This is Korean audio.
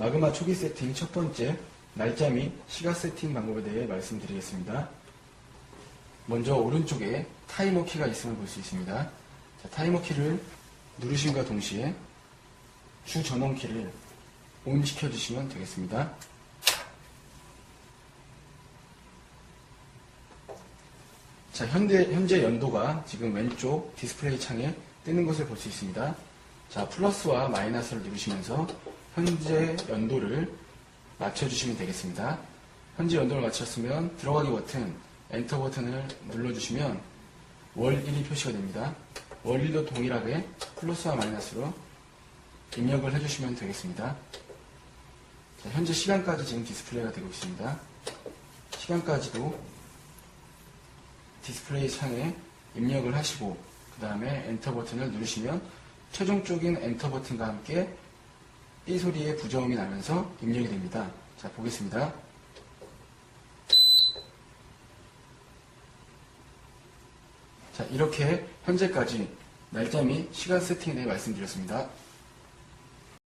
마그마 초기 세팅 첫 번째 날짜 및 시간 세팅 방법에 대해 말씀드리겠습니다. 먼저 오른쪽에 타이머 키가 있음을 볼 수 있습니다. 자, 타이머 키를 누르심과 동시에 주 전원 키를 ON 시켜주시면 되겠습니다. 자, 현재, 현재 연도가 지금 왼쪽 디스플레이 창에 뜨는 것을 볼 수 있습니다. 자, 플러스와 마이너스를 누르시면서 현재 연도를 맞춰주시면 되겠습니다. 현재 연도를 맞췄으면 들어가기 버튼, 엔터 버튼을 눌러주시면 월 1이 표시가 됩니다. 월 1도 동일하게 플러스와 마이너스로 입력을 해주시면 되겠습니다. 자, 현재 시간까지 지금 디스플레이가 되고 있습니다. 시간까지도 디스플레이 창에 입력을 하시고 그 다음에 엔터 버튼을 누르시면 최종적인 엔터 버튼과 함께 삐 소리의 부저음이 나면서 입력이 됩니다. 자 보겠습니다. 자 이렇게 현재까지 날짜 및 시간 세팅에 대해 말씀드렸습니다.